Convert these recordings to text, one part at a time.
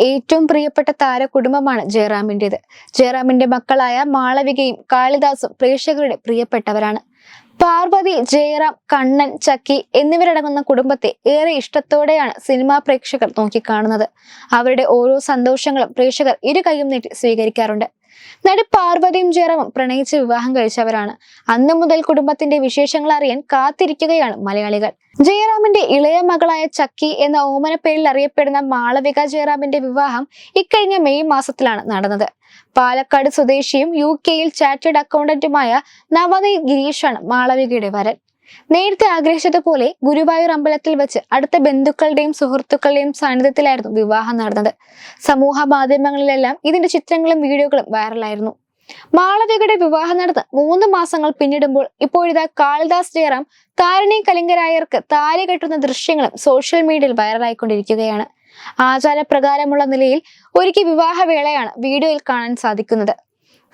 ഏറ്റവും പ്രിയപ്പെട്ട താര കുടുംബമാണ് ജയറാമിന്റെത് ജയറാമിന്റെ മക്കളായ മാളവികയും കാളിദാസും പ്രേക്ഷകരുടെ പ്രിയപ്പെട്ടവരാണ്. പാർവതി ജയറാം കണ്ണൻ ചക്കി എന്നിവരടങ്ങുന്ന കുടുംബത്തെ ഏറെ ഇഷ്ടത്തോടെയാണ് സിനിമാ പ്രേക്ഷകർ നോക്കിക്കാണുന്നത്. അവരുടെ ഓരോ സന്തോഷങ്ങളും പ്രേക്ഷകർ ഇരു കൈയും നീട്ടി സ്വീകരിക്കാറുണ്ട്. നടി പാർവതിയും ജയറാമും പ്രണയിച്ച് വിവാഹം കഴിച്ചവരാണ്. അന്നു മുതൽ കുടുംബത്തിന്റെ വിശേഷങ്ങൾ അറിയാൻ കാത്തിരിക്കുകയാണ് മലയാളികൾ. ജയറാമിന്റെ ഇളയ മകളായ ചക്കി എന്ന ഓമന പേരിൽ അറിയപ്പെടുന്ന മാളവിക ജയറാമിന്റെ വിവാഹം ഇക്കഴിഞ്ഞ മെയ് മാസത്തിലാണ് നടന്നത്. പാലക്കാട് സ്വദേശിയും യു കെയിൽ ചാർട്ടേഡ് അക്കൗണ്ടന്റുമായ നവനി ഗിരീഷാണ് മാളവികയുടെ വരൻ. നേരത്തെ ആഗ്രഹിച്ചതുപോലെ ഗുരുവായൂർ അമ്പലത്തിൽ വെച്ച് അടുത്ത ബന്ധുക്കളുടെയും സുഹൃത്തുക്കളുടെയും സാന്നിധ്യത്തിലായിരുന്നു വിവാഹം നടന്നത്. സമൂഹ മാധ്യമങ്ങളിലെല്ലാം ഇതിന്റെ ചിത്രങ്ങളും വീഡിയോകളും വൈറലായിരുന്നു. മാളവികയുടെ വിവാഹം നടന്ന് മൂന്ന് മാസങ്ങൾ പിന്നിടുമ്പോൾ ഇപ്പോഴിതാ കാളിദാസ് ജയറാം താരണി കലിംഗരായർക്ക് താരി കെട്ടുന്ന ദൃശ്യങ്ങളും സോഷ്യൽ മീഡിയയിൽ വൈറലായിക്കൊണ്ടിരിക്കുകയാണ്. ആചാരപ്രകാരമുള്ള നിലയിൽ ഒരുക്കി വിവാഹവേളയാണ് വീഡിയോയിൽ കാണാൻ സാധിക്കുന്നത്.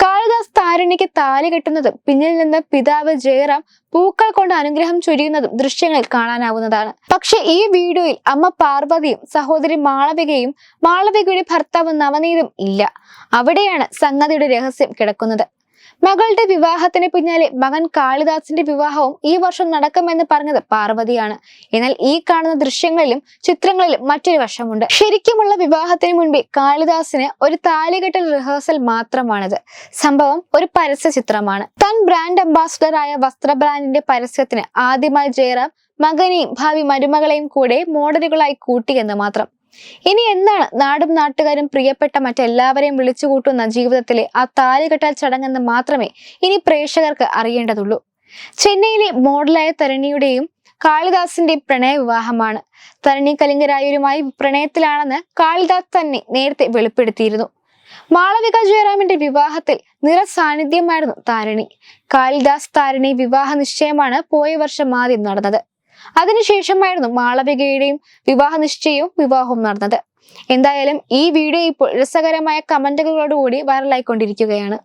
കാളിദാസ് താരണിക്ക് താലി കെട്ടുന്നതും പിന്നിൽ നിന്ന് പിതാവ് ജയറാം പൂക്കൾ കൊണ്ട് അനുഗ്രഹം ചൊരിയുന്നതും ദൃശ്യങ്ങളിൽ കാണാനാവുന്നതാണ്. പക്ഷെ ഈ വീഡിയോയിൽ അമ്മ പാർവതിയും സഹോദരി മാളവികയും മാളവികയുടെ ഭർത്താവ് നവനീതും ഇല്ല. അവിടെയാണ് സംഗതിയുടെ രഹസ്യം കിടക്കുന്നത്. മകളുടെ വിവാഹത്തിന് പിന്നാലെ മകൻ കാളിദാസിന്റെ വിവാഹവും ഈ വർഷം നടക്കുമെന്ന് പറഞ്ഞത് പാർവതിയാണ്. എന്നാൽ ഈ കാണുന്ന ദൃശ്യങ്ങളിലും ചിത്രങ്ങളിലും മറ്റൊരു വശമുണ്ട്. ശരിക്കുമുള്ള വിവാഹത്തിന് മുൻപേ കാളിദാസിന് ഒരു താലികെട്ടൽ റിഹേഴ്സൽ മാത്രമാണിത്. സംഭവം ഒരു പരസ്യ ചിത്രമാണ്. തൻ ബ്രാൻഡ് അംബാസിഡറായ വസ്ത്ര ബ്രാൻഡിന്റെ പരസ്യത്തിന് ആദ്യമായി ജയറാം മകനെയും ഭാവി മരുമകളെയും കൂടെ മോഡലുകളായി കൂട്ടിയെന്ന് മാത്രം. ഇനി എന്താണ് നാടും നാട്ടുകാരും പ്രിയപ്പെട്ട മറ്റെല്ലാവരെയും വിളിച്ചു കൂട്ടുന്ന ജീവിതത്തിലെ ആ താലുകെട്ടാൽ ചടങ്ങെന്ന് മാത്രമേ ഇനി പ്രേക്ഷകർക്ക് അറിയേണ്ടതുള്ളൂ. ചെന്നൈയിലെ മോഡലായ തരണിയുടെയും കാളിദാസിന്റെ പ്രണയ വിവാഹമാണ്. തരണി കലിംഗരായരുമായി പ്രണയത്തിലാണെന്ന് കാളിദാസ് തന്നെ നേരത്തെ വെളിപ്പെടുത്തിയിരുന്നു. മാളവിക ജയറാമിന്റെ വിവാഹത്തിൽ നിറ സാന്നിധ്യമായിരുന്നു താരണി. കാളിദാസ് താരണി വിവാഹ നിശ്ചയമാണ് പോയ വർഷം ആദ്യം നടന്നത്. അതിനുശേഷമായിരുന്നു മാളവികയുടെയും വിവാഹ നിശ്ചയവും വിവാഹവും നടന്നത്. എന്തായാലും ഈ വീഡിയോ ഇപ്പോൾ രസകരമായ കമന്റുകളോടുകൂടി വൈറലായിക്കൊണ്ടിരിക്കുകയാണ്